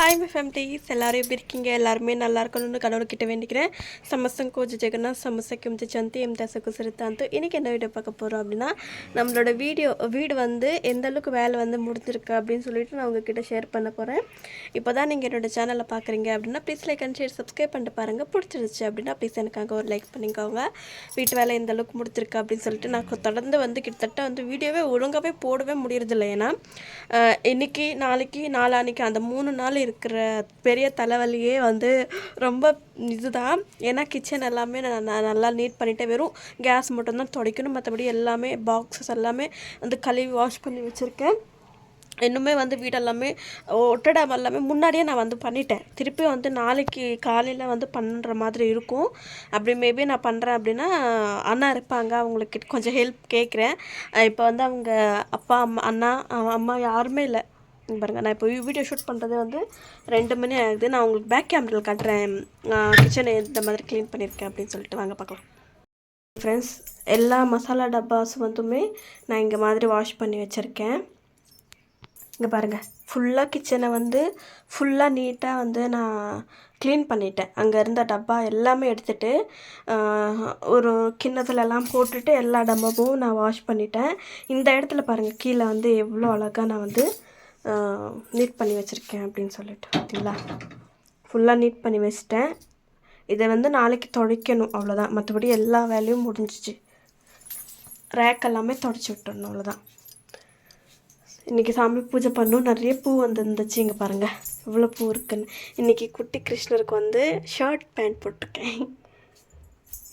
Hi my families எல்லோரும் எப்படி இருக்கீங்க? எல்லாருமே நல்லா இருக்கணும்னு கடவுள்கிட்ட வேண்டிக்கிறேன். சமசம் கோஜ ஜெகன்னா சமசக்கு எம்ஜி சந்தி எம் தசக்கு சிறுத்தாந்து இன்றைக்கி என்ன வீடியோ பார்க்க போகிறோம் அப்படின்னா நம்மளோட வீடியோ வீடு வந்து எந்த அளவுக்கு வேலை வந்து முடிஞ்சிருக்கு அப்படின்னு சொல்லிட்டு நான் உங்ககிட்ட ஷேர் பண்ண போகிறேன் இப்போ தான் நீங்கள் என்னோட சேனலை பார்க்குறீங்க அப்படின்னா please like and share subscribe பண்ணிட்டு பாருங்கள் பிடிச்சிருச்சு அப்படின்னா ப்ளீஸ் எனக்காக ஒரு லைக் பண்ணிக்கோங்க. வீட்டு வேலை எந்த அளவுக்கு முடிச்சிருக்கு அப்படின்னு சொல்லிட்டு நான் தொடர்ந்து வந்து கிட்டத்தட்ட வந்து வீடியோவே ஒழுங்காகவே போடவே முடியறதில்ல. ஏன்னா இன்றைக்கி நாளைக்கு நாளானிக்கு அந்த மூணு நாள் இருக்கிற பெரிய தலைவலியே வந்து ரொம்ப இதுதான். ஏன்னா கிச்சன் எல்லாமே நான் நல்லா நீட் பண்ணிட்டேன் வெறும் கேஸ் மட்டும்தான் துடைக்கணும். மற்றபடி எல்லாமே பாக்ஸஸ் எல்லாமே வந்து கழுவி வாஷ் பண்ணி வச்சுருக்கேன். இன்னுமே வந்து வீடெல்லாமே ஒட்டடாமல் எல்லாமே முன்னாடியே நான் வந்து பண்ணிட்டேன். திருப்பி வந்து நாளைக்கு காலையில் வந்து பண்ணுற மாதிரி இருக்கும். அப்படி மேபி நான் பண்ணுறேன் அப்படின்னா அண்ணா இருப்பாங்க. அவங்களுக்கு கொஞ்சம் ஹெல்ப் கேட்குறேன் இப்போ வந்து அவங்க அப்பா அம்மா அண்ணா அம்மா யாருமே இல்லை. பாருங்கள் நான் இப்போ வீடியோ ஷூட் பண்ணுறது வந்து ரெண்டு மணி ஆகுது. நான் உங்களுக்கு பேக் கேமராவில் காட்டுறேன். கிச்சனை எந்த மாதிரி க்ளீன் பண்ணியிருக்கேன் அப்படின்னு சொல்லிட்டு வாங்க பார்க்கலாம். ஃப்ரெண்ட்ஸ் எல்லா மசாலா டப்பாஸும் வந்துமே நான் இங்கே மாதிரி வாஷ் பண்ணி வச்சுருக்கேன். இங்கே பாருங்கள் ஃபுல்லாக கிச்சனை வந்து ஃபுல்லாக நீட்டாக வந்து நான் க்ளீன் பண்ணிட்டேன். அங்கே இருந்த டப்பா எல்லாமே எடுத்துட்டு ஒரு கிண்ணத்துலலாம் போட்டுட்டு எல்லா டப்பாவும் நான் வாஷ் பண்ணிட்டேன். இந்த இடத்துல பாருங்கள் கீழே வந்து எவ்வளோ அழகாக நான் வந்து நீட் பண்ணி வச்சுருக்கேன் அப்படின்னு சொல்லிட்டு பார்த்தீங்களா ஃபுல்லாக நீட் பண்ணி வச்சிட்டேன். இதை வந்து நாளைக்கு துடைக்கணும் அவ்வளோதான் மற்றபடி எல்லா வேலையும் முடிஞ்சிச்சு. ரேக் எல்லாமே தொடச்சி விட்டுடணும் அவ்வளோதான் இன்றைக்கி சாமி பூஜை பண்ணோம் நிறைய பூ வந்துருந்துச்சு இங்கே பாருங்கள் இவ்வளோ பூ இருக்குன்னு. இன்றைக்கி குட்டி கிருஷ்ணருக்கு வந்து ஷர்ட் பேண்ட் போட்டிருக்கேன்.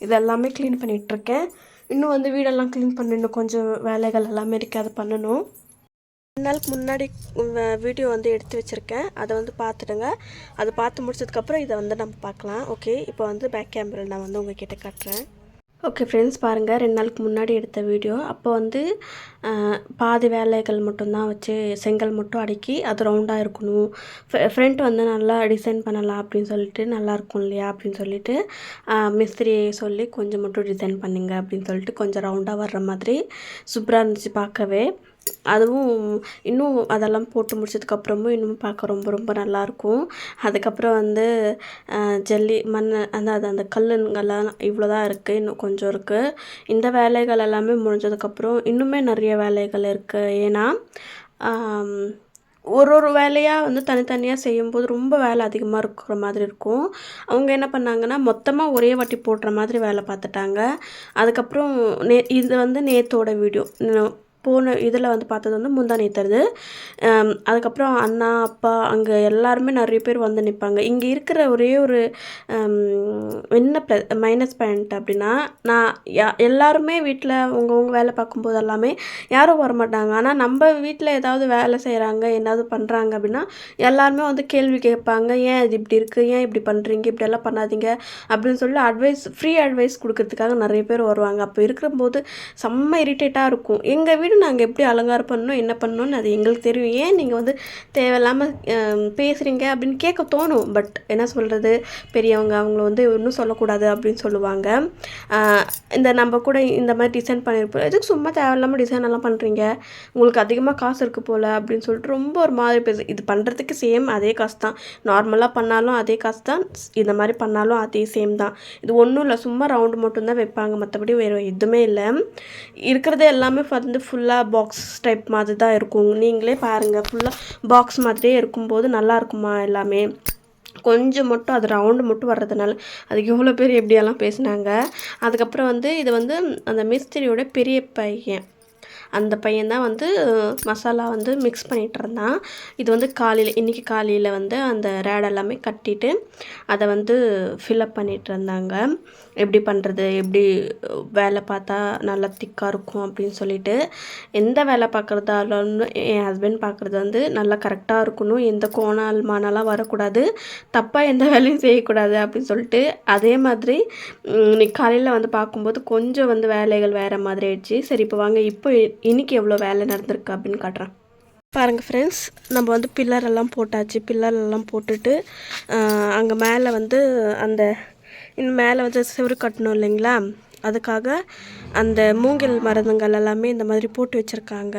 இதெல்லாமே க்ளீன் பண்ணிகிட்ருக்கேன் இன்னும் வந்து வீடெல்லாம் க்ளீன் பண்ணணும். இன்னும் கொஞ்சம் வேலைகள் எல்லாமே இருக்குது அதை பண்ணணும். நாளுக்கு முன்னாடி வீடியோ வந்து எடுத்து வச்சுருக்கேன். அதை வந்து பார்த்துடுங்க. அதை பார்த்து முடிச்சதுக்கப்புறம் இதை வந்து நம்ம பார்க்கலாம். ஓகே இப்போ வந்து பேக் கேமரில் நான் வந்து உங்ககிட்ட காட்டுறேன். ஓகே ஃப்ரெண்ட்ஸ் பாருங்கள் ரெண்டு நாளுக்கு முன்னாடி எடுத்த வீடியோ. அப்போ வந்து பாதி வேலைகள் மட்டும்தான் வச்சு செங்கல் மட்டும் அடுக்கி அது ரவுண்டாக இருக்கணும். ஃப்ரண்ட் வந்து நல்லா டிசைன் பண்ணலாம் அப்படின்னு சொல்லிட்டு நல்லா இருக்கும் இல்லையா அப்படின்னு சொல்லிட்டு மிஸ்திரி மிஸ்திரியை சொல்லி கொஞ்சம் மட்டும் டிசைன் பண்ணுங்க அப்படின்னு சொல்லிட்டு கொஞ்சம் ரவுண்டாக வர்ற மாதிரி சூப்பராக இருந்துச்சு பார்க்கவே. அதுவும் இன்னும் அதெல்லாம் போட்டு முடிச்சதுக்கப்புறமும் இன்னும் பார்க்க ரொம்ப ரொம்ப நல்லாயிருக்கும். அதுக்கப்புறம் வந்து ஜல்லி மண் அந்த அது அந்த கல்லுங்கள்லாம் இவ்வளோ தான் இருக்குது இன்னும் கொஞ்சம் இருக்குது இந்த வேலைகள் எல்லாமே முடிஞ்சதுக்கப்புறம் இன்னுமே நிறைய வேலைகள் இருக்குது ஏன்னா ஒரு ஒரு வேலையாக வந்து தனித்தனியாக செய்யும்போது ரொம்ப வேலை அதிகமாக இருக்கிற மாதிரி இருக்கும். அவங்க என்ன பண்ணாங்கன்னா மொத்தமாக ஒரே வாட்டி போடுற மாதிரி வேலை பார்த்துட்டாங்க. அதுக்கப்புறம் நே இது வந்து நேத்தோட வீடியோ போன இதில் வந்து பார்த்தது வந்து முந்தா நேத்துறது அதுக்கப்புறம் அண்ணா அப்பா அங்கே எல்லாருமே நிறைய பேர் வந்து நிற்பாங்க. இங்கே இருக்கிற ஒரே ஒரு என்ன ப்ள மைனஸ் பாயிண்ட் அப்படின்னா நான் யா எல்லாருமே வீட்டில் அவங்கவுங்க வேலை பார்க்கும்போது எல்லாமே யாரும் வரமாட்டாங்க. ஆனால் நம்ம வீட்டில் ஏதாவது வேலை செய்கிறாங்க ஏதாவது பண்ணுறாங்க அப்படின்னா எல்லாருமே வந்து கேள்வி கேட்பாங்க. ஏன் இது இப்படி இருக்குது ஏன் இப்படி பண்ணுறீங்க இப்படியெல்லாம் பண்ணாதீங்க. அப்படின்னு சொல்லி அட்வைஸ் ஃப்ரீ அட்வைஸ் கொடுக்கறதுக்காக நிறைய பேர் வருவாங்க. அப்போ இருக்கிறபோது செம்ம இரிட்டேட்டாக இருக்கும். எங்கள் வீடு நாங்கள் எப்படி அலங்காரம் பண்ணணும் என்ன பண்ணணும்னு அது எங்களுக்கு தெரியும். ஏன் நீங்கள் வந்து தேவையில்லாமல் பேசுகிறீங்க அப்படின்னு கேட்க தோணும். பட் என்ன சொல்கிறது பெரியவங்க அவங்கள வந்து இன்னும் சொல்லக்கூடாது அப்படின்னு சொல்லுவாங்க. இந்த நம்ம கூட இந்த மாதிரி டிசைன் பண்ணியிருப்போம் எதுக்கு சும்மா தேவையில்லாமல் டிசைன் எல்லாம் பண்ணுறீங்க உங்களுக்கு அதிகமாக காசு இருக்குது போல் அப்படின்னு சொல்லிட்டு ரொம்ப ஒரு மாதிரி பேசு இது பண்ணுறதுக்கு சேம் அதே காசு தான். நார்மலாக பண்ணாலும் அதே காசு தான். இந்த மாதிரி பண்ணாலும் அதே சேம் தான். இது ஒன்றும் இல்லை. சும்மா ரவுண்டு மட்டும்தான் வைப்பாங்க. மற்றபடி வேறு எதுவுமே இல்லை. இருக்கிறது எல்லாமே வந்து ஃபுல்லாக ஃபுல்லாக பாக்ஸ் டைப் மாதிரி தான் இருக்கும். நீங்களே பாருங்கள் ஃபுல்லாக பாக்ஸ் மாதிரியே இருக்கும்போது நல்லா இருக்குமா எல்லாமே? கொஞ்சம் மட்டும் அது ரவுண்டு மட்டும் வர்றதுனால அதுக்கு எவ்வளோ பேர் எப்படியெல்லாம் பேசினாங்க? அதுக்கப்புறம் வந்து இது வந்து அந்த மிஸ்திரியோட பெரிய பையன். அந்த பையன் தான் வந்து மசாலா வந்து மிக்ஸ் பண்ணிகிட்டு இருந்தான். இது வந்து காலையில் இன்றைக்கி காலையில் வந்து அந்த ரேட் எல்லாமே கட்டிட்டு அதை வந்து ஃபில்அப் பண்ணிகிட்டு இருந்தாங்க. எப்படி பண்ணுறது எப்படி வேலை பார்த்தா நல்லா திக்காக இருக்கும் அப்படின்னு சொல்லிட்டு எந்த வேலை பார்க்குறதாலும் என் ஹஸ்பண்ட் பார்க்குறது வந்து நல்லா கரெக்டாக இருக்கணும். எந்த கோணால் மானாலாம் வரக்கூடாது. தப்பாக எந்த வேலையும் செய்யக்கூடாது அப்படின்னு சொல்லிட்டு அதே மாதிரி இன்னைக்கு காலையில் வந்து பார்க்கும்போது கொஞ்சம் வந்து வேலைகள் வேறு மாதிரி ஆயிடுச்சு. சரி இப்போ வாங்க இப்போ இன்றைக்கி எவ்வளோ வேலை நடந்திருக்கு அப்படின்னு காட்டுறேன். பாருங்கள் ஃப்ரெண்ட்ஸ் நம்ம வந்து பில்லர் எல்லாம் போட்டாச்சு. பில்லர் எல்லாம் போட்டுட்டு அங்கே மேலே வந்து அந்த இன்னும் மேலே வந்து செவுரு கட்டணும் இல்லைங்களா? அதுக்காக அந்த மூங்கில் மரங்கள் எல்லாமே இந்த மாதிரி போட்டு வச்சுருக்காங்க.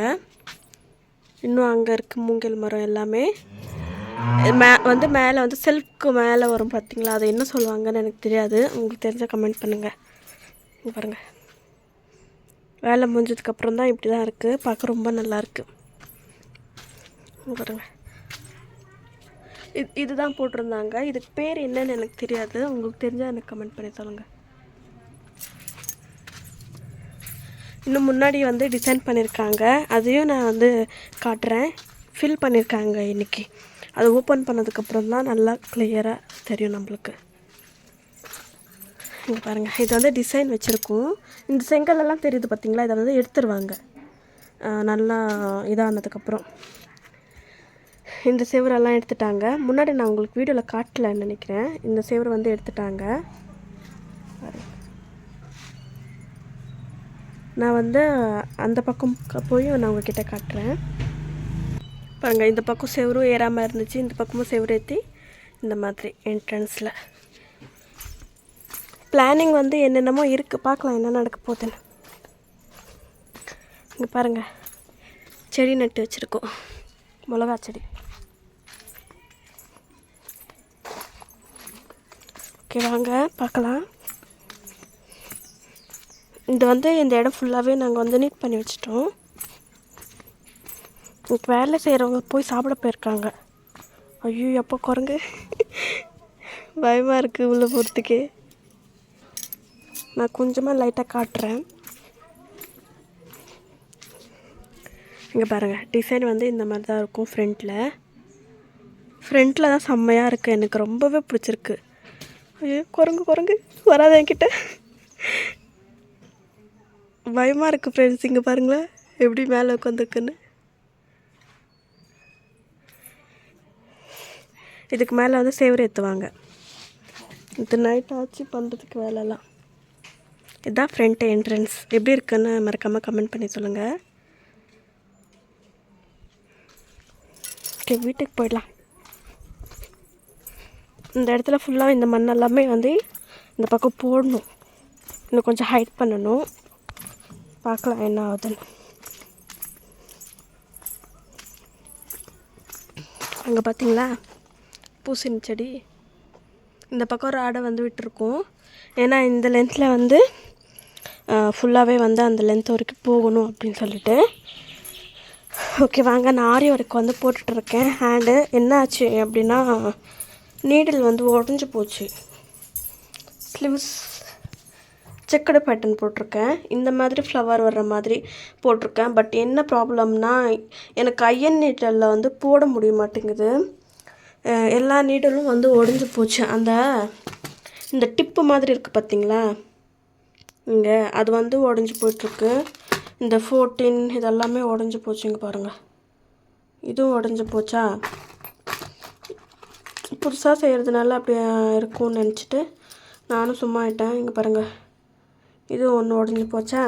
இன்னும் அங்கே இருக்குது மூங்கில் மரம் எல்லாமே. மே வந்து மேலே வந்து செல்ஃப்க்கு மேலே வரும் பார்த்தீங்களா அதை என்ன சொல்லுவாங்கன்னு எனக்கு தெரியாது. உங்களுக்கு தெரிஞ்சால் கமெண்ட் பண்ணுங்கள் பாருங்கள் வேலை முடிஞ்சதுக்கப்புறம் தான் இப்படி தான் இருக்குது பார்க்க ரொம்ப நல்லாயிருக்கு பாருங்க. இது இதுதான் போட்டிருந்தாங்க. இதுக்கு பேர் என்னன்னு எனக்கு தெரியாது. உங்களுக்கு தெரிஞ்சால் எனக்கு கமெண்ட் பண்ணி சொல்லுங்கள் இன்னும் முன்னாடி வந்து டிசைன் பண்ணியிருக்காங்க அதையும் நான் வந்து காட்டுறேன். ஃபில் பண்ணியிருக்காங்க இன்றைக்கி அது ஓப்பன் பண்ணதுக்கப்புறம் தான் நல்லா கிளியராக தெரியும் நம்மளுக்கு. இங்கே பாருங்கள் இது வந்து டிசைன் வச்சுருக்கோம். இந்த செங்கல்லாம் தெரியுது பார்த்தீங்களா இதை வந்து எடுத்துருவாங்க. நல்லா இதானதுக்கப்புறம். இந்த செவரெல்லாம் எடுத்துட்டாங்க. முன்னாடி நான் உங்களுக்கு வீடியோவில் காட்டலன்னு நினைக்கிறேன். இந்த செவரை வந்து எடுத்துட்டாங்க. நான் வந்து அந்த பக்கம் போய் நான் உங்ககிட்ட காட்டுறேன். பாருங்கள் இந்த பக்கம் செவரும் ஏறாமல் இருந்துச்சு. இந்த பக்கமும் செவரு ஏற்றி இந்த மாதிரி என்ட்ரன்ஸில் பிளானிங் வந்து என்னென்னமோ இருக்குது பார்க்கலாம் என்ன நடக்க போகுதுன்னு. இங்கே பாருங்கள் செடி நட்டு வச்சுருக்கோம். மிளகா செடி. ஓகே வாங்க பார்க்கலாம். இது வந்து இந்த இடம் ஃபுல்லாகவே நாங்கள் வந்து நீட் பண்ணி வச்சிட்டோம். இன்னைக்கு வேலை செய்கிறவங்க போய் சாப்பிட போயிருக்காங்க. ஐயோ எப்போ குரங்கு? பயமாக இருக்குது உள்ளே போகிறதுக்கே நான் கொஞ்சமாக லைட்டாக காட்டுறேன். இங்கே பாருங்கள் டிசைன் வந்து இந்த மாதிரி தான் இருக்கும் ஃப்ரண்ட்டில் ஃப்ரண்ட்டில் தான் செம்மையாக இருக்குது எனக்கு ரொம்பவே பிடிச்சிருக்கு. ஐயோ குரங்கு குரங்கு. வராத என்கிட்ட. பயமாக இருக்குது ஃப்ரெண்ட்ஸ் இங்கே பாருங்களேன். எப்படி மேலே உட்காந்துருக்குன்னு இதுக்கு மேலே வந்து சேவர் ஏற்றுவாங்க இது நைட் ஆச்சு பண்ணுறதுக்கு வேலைலாம். இதுதான் ஃப்ரண்ட் என்ட்ரன்ஸ் எப்படி இருக்குன்னு மறக்காமல் கமெண்ட் பண்ணி சொல்லுங்கள் ஓகே வீட்டுக்கு போயிடலாம். இந்த இடத்துல ஃபுல்லாக இந்த மண் எல்லாமே வந்து இந்த பக்கம் போடணும். இன்னும் கொஞ்சம் ஹைட் பண்ணணும். பார்க்கலாம் என்ன ஆகுதுன்னு. அங்கே பார்த்தீங்களா பூசணி செடி இந்த பக்கம் ஒரு ஆடை வந்து விட்டுருக்கோம். ஏன்னா இந்த லென்த்தில் வந்து ஃபுல்லாகவே வந்து அந்த லென்த் வரைக்கும் போகணும் அப்படின்னு சொல்லிட்டு. ஓகே வாங்க நான் ஆரி ஒர்க் வந்து போட்டுட்ருக்கேன் ஹேண்டு என்ன ஆச்சு அப்படின்னா நீடில் வந்து உடஞ்சி போச்சு. ஸ்லீவ்ஸ் செக்கடு பேட்டர்ன் போட்டிருக்கேன். இந்த மாதிரி ஃப்ளவர் வர்ற மாதிரி போட்டிருக்கேன். பட் என்ன ப்ராப்ளம்னா எனக்கு ஐயன் நீடலில் வந்து போட முடிய மாட்டேங்குது. எல்லா நீடலும் வந்து உடஞ்சி போச்சு. அந்த இந்த டிப்பு மாதிரி இருக்குது பார்த்தீங்களா இங்கே அது வந்து உடஞ்சி போயிட்டுருக்கு. இந்த ஃபோர்டீன் இதெல்லாமே உடஞ்சி போச்சு. இங்கே பாருங்கள் இதுவும் உடஞ்சி போச்சா? புதுசாக செய்கிறதுனால அப்படி இருக்கும்னு நினச்சிட்டு நானும் சும்மா ஆயிட்டேன். இங்கே பாருங்கள் இது ஒன்று உடஞ்சி போச்சா?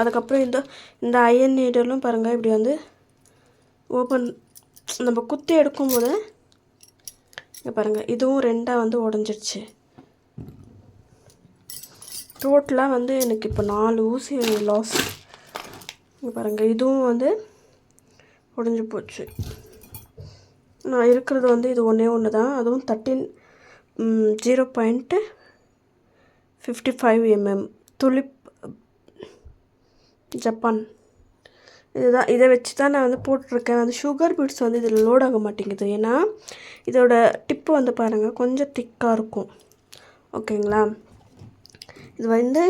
அதுக்கப்புறம் இந்த இந்த அயன் நீடலும் பாருங்கள் இப்படி வந்து ஓப்பன் நம்ம குத்தி எடுக்கும்போது இங்கே பாருங்கள் இதுவும் ரெண்டாக வந்து உடஞ்சிருச்சு. டோட்டலாக வந்து எனக்கு இப்போ நாலு ஊசி லாஸ் இங்கே பாருங்கள் இதுவும் வந்து உடஞ்சி போச்சு. நான் இருக்கிறது வந்து இது ஒன்றே ஒன்று தான் அதுவும் thirteen zero point fifty five MM துளிப் Japan. இதுதான் இதை வச்சு தான் நான் வந்து போட்டிருக்கேன். வந்து சுகர் பீட்ஸ் வந்து இதில் லோட் ஆக மாட்டேங்குது. ஏன்னா இதோட டிப்பு வந்து பாருங்கள் கொஞ்சம் திக்காக இருக்கும். ஓகேங்களா இது வந்து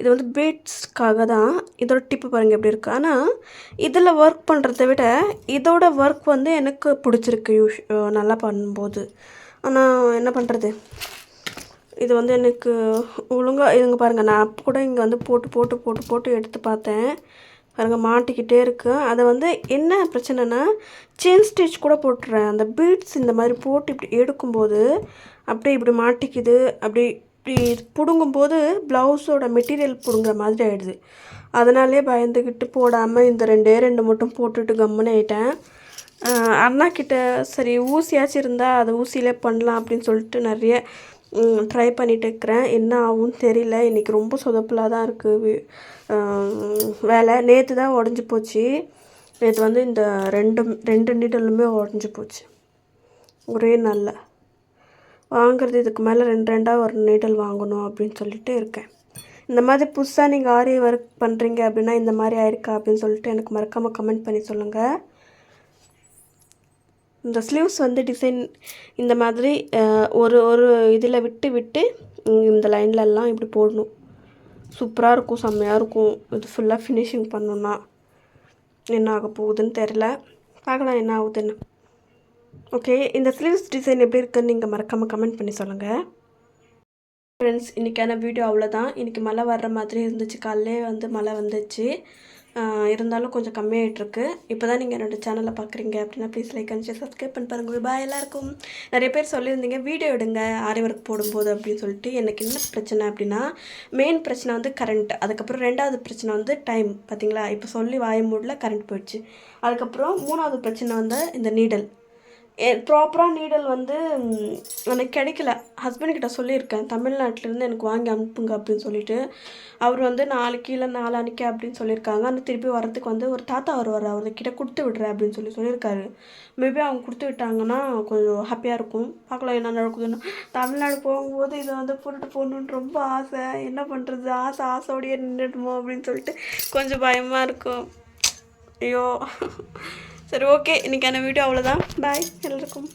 இது வந்து பீட்ஸ்க்காக தான். இதோட டிப்பு பாருங்கள் எப்படி இருக்குது ஆனால் இதில் ஒர்க் பண்ணுறத விட இதோட ஒர்க் வந்து எனக்கு பிடிச்சிருக்கு யூஷ் நல்லா பண்ணும்போது. ஆனால் என்ன பண்ணுறது இது வந்து எனக்கு ஒழுங்காக இதுங்க பாருங்கள் நான் கூட இங்கே வந்து போட்டு போட்டு போட்டு போட்டு எடுத்து பார்த்தேன். பாருங்கள் மாட்டிக்கிட்டே இருக்குது அதை வந்து என்ன பிரச்சனைனா செயின் ஸ்டிச் கூட போட்டுறேன். அந்த பீட்ஸ் இந்த மாதிரி போட்டு இப்படி எடுக்கும்போது அப்படியே இப்படி மாட்டிக்குது அப்படி இப்படி பிடுங்கும்போது ப்ளவுஸோட மெட்டீரியல் பிடுங்குற மாதிரி ஆகிடுது அதனாலே பயந்துக்கிட்டு போடாமல் இந்த ரெண்டே ரெண்டு மட்டும் போட்டுட்டு கம்முன்னு ஆயிட்டேன். அண்ணா கிட்ட சரி ஊசியாச்சும் இருந்தால் அதை ஊசியிலே பண்ணலாம் அப்படின்னு சொல்லிட்டு நிறைய ட்ரை பண்ணிட்டு இருக்கிறேன். என்ன ஆகும்னு தெரியல. இன்றைக்கி ரொம்ப சொதப்பலாக தான் இருக்குது வேலை. நேற்று தான் உடஞ்சி போச்சு. நேற்று வந்து இந்த ரெண்டு ரெண்டு நீடலுமே உடஞ்சி போச்சு. ஒரே நல்ல வாங்குறது இதுக்கு மேலே ரெண்டு ரெண்டாக ஒரு நீடல் வாங்கணும் அப்படின்னு சொல்லிட்டு இருக்கேன். இந்த மாதிரி புதுசாக நீங்கள் ஆரி ஒர்க் பண்ணுறீங்க அப்படின்னா இந்த மாதிரி ஆயிருக்கா அப்படின்னு சொல்லிட்டு எனக்கு மறக்காமல் கமெண்ட் பண்ணி சொல்லுங்கள் இந்த ஸ்லீவ்ஸ் வந்து டிசைன் இந்த மாதிரி ஒரு ஒரு இதில் விட்டு விட்டு இந்த லைன்லலாம் இப்படி போடணும். சூப்பராக இருக்கும் செம்மையாக இருக்கும். இது ஃபுல்லாக ஃபினிஷிங் பண்ணணுன்னா என்ன ஆக போகுதுன்னு தெரில பார்க்கலாம் என்ன ஆகுதுன்னு. ஓகே இந்த ஸ்லீவ்ஸ் டிசைன் எப்படி இருக்குன்னு நீங்கள் மறக்காமல் கமெண்ட் பண்ணி சொல்லுங்கள் ஃப்ரெண்ட்ஸ் இன்றைக்கான வீடியோ அவ்வளோதான் இன்றைக்கி மழை வர்ற மாதிரி இருந்துச்சு. காலையிலே வந்து மழை வந்துச்சு. இருந்தாலும் கொஞ்சம் கம்மியாயிட்டிருக்கு இப்போ தான் நீங்கள் என்னோடய சேனலை பார்க்குறீங்க அப்படின்னா ப்ளீஸ் லைக் அண்ட் சப்ஸ்கிரைப் பண்ணி பாருங்கள் பாய் எல்லாருக்கும். நிறைய பேர் சொல்லியிருந்தீங்க வீடியோ எடுங்க ஆரி ஒர்க் போடும்போது அப்படின்னு சொல்லிட்டு. எனக்கு என்ன பிரச்சனை அப்படின்னா மெயின் பிரச்சனை வந்து கரண்ட் அதுக்கப்புறம் ரெண்டாவது பிரச்சனை வந்து டைம் பார்த்தீங்களா இப்போ சொல்லி வாய மூடில் கரண்ட் போயிடுச்சு. அதுக்கப்புறம் மூணாவது பிரச்சனை வந்து இந்த நீடல் ப்ராப்பராக நீடல் வந்து எனக்கு கிடைக்கல. ஹஸ்பண்ட் கிட்ட சொல்லியிருக்கேன் தமிழ்நாட்டிலேருந்து எனக்கு வாங்கி அனுப்புங்க அப்படின்னு சொல்லிட்டு. அவர் வந்து நாளைக்கு இல்லை நாளானிக்கு அப்படின்னு சொல்லியிருக்காங்க. ஆனால் திருப்பி வரதுக்கு வந்து ஒரு தாத்தா வருவார். அவர்கிட்ட கொடுத்து விடுறேன் அப்படின்னு சொல்லி சொல்லியிருக்காரு. மேபி அவங்க கொடுத்து விட்டாங்கன்னா கொஞ்சம் ஹாப்பியாக இருக்கும். பார்க்கலாம் என்ன நடக்குதுன்னு. தமிழ்நாடு போகும்போது இதை வந்து போட்டுட்டு போகணுன்னு ரொம்ப ஆசை. என்ன பண்ணுறது ஆசை ஆசையோடையே நின்றுடுமோ அப்படின்னு சொல்லிட்டு கொஞ்சம் பயமாக இருக்கும். ஐயோ. சரி ஓகே இன்றைக்கான வீடியோ அவ்வளோதான் பாய் எல்லாருக்கும்.